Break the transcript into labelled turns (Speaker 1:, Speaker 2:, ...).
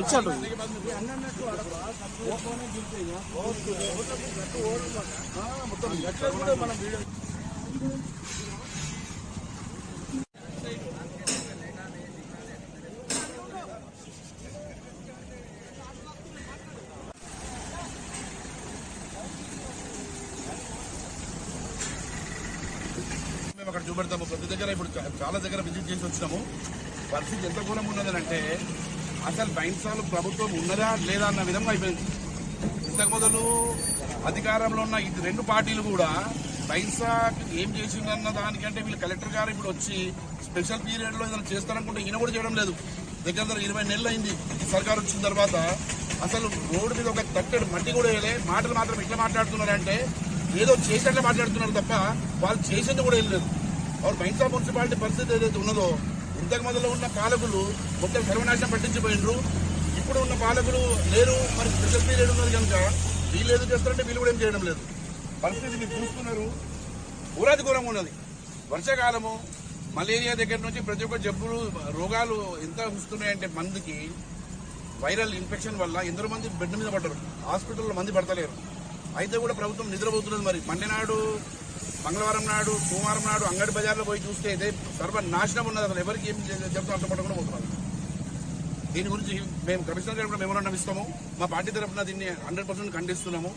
Speaker 1: ఇచ్చాడు.
Speaker 2: మొత్తం మేము అక్కడ చూపెడతాము. ప్రతి దగ్గర ఇప్పుడు చాలా దగ్గర విజిట్ చేసి వచ్చినాము. పరిస్థితి ఎంత ఘోరంగా ఉన్నదనంటే అసలు బైన్సాలు ప్రభుత్వం ఉన్నదా లేదా అన్న విధంగా అయిపోయింది. ఇంతకు మొదలు అధికారంలో ఉన్న ఈ రెండు పార్టీలు కూడా బైన్సాకి ఏం చేసిందన్న దానికంటే వీళ్ళు కలెక్టర్ గారు ఇప్పుడు వచ్చి స్పెషల్ పీరియడ్లో ఏదైనా చేస్తారనుకుంటే ఈయన కూడా చేయడం లేదు. దగ్గర దగ్గర ఇరవై నెలలు అయింది. ఈ వచ్చిన తర్వాత అసలు రోడ్డు మీద ఒక తట్టెడు మట్టి కూడా వేయలే. మాటలు మాత్రం ఎట్లా మాట్లాడుతున్నారంటే ఏదో చేసినట్లు మాట్లాడుతున్నారు తప్ప వాళ్ళు చేసింది కూడా ఏం లేదు. వారు మైన్సా మున్సిపాలిటీ పరిస్థితి ఏదైతే ఉన్నదో ఇంతకు మొదలు ఉన్న పాలకులు మొత్తం సర్వనాశనం పట్టించిపోయినరు ఇప్పుడు ఉన్న పాలకులు లేరు మరి స్పెషల్ పీరియడ్ ఉన్నది కనుక వీళ్ళు ఏదో చేస్తారంటే వీళ్ళు కూడా ఏం చేయడం లేదు. పరిస్థితి మీరు చూస్తున్నారు. ఊరాది ఘోరంగా ఉన్నది. వర్షాకాలము మలేరియా దగ్గర నుంచి ప్రతి ఒక్క జబ్బులు రోగాలు ఎంత వస్తున్నాయంటే మందికి వైరల్ ఇన్ఫెక్షన్ వల్ల ఎందరో మంది బెడ్ మీద పడ్డారు. హాస్పిటల్లో మంది పడతలేరు. అయితే కూడా ప్రభుత్వం నిద్రపోతున్నది మరి. మండేనాడు మంగళవారం నాడు సోమవారం నాడు అంగడి బజార్లో పోయి చూస్తే అయితే సర్వనాశనం ఉన్నది అసలు. ఎవరికి ఏం చెప్తాం అంత పోతున్నారు. దీని గురించి మేము కమిషనర్ గారు కూడా మెమోరాండం ఇస్తాము. మా పార్టీ తరఫున దీన్ని హండ్రెడ్ పర్సెంట్ ఖండిస్తున్నాము.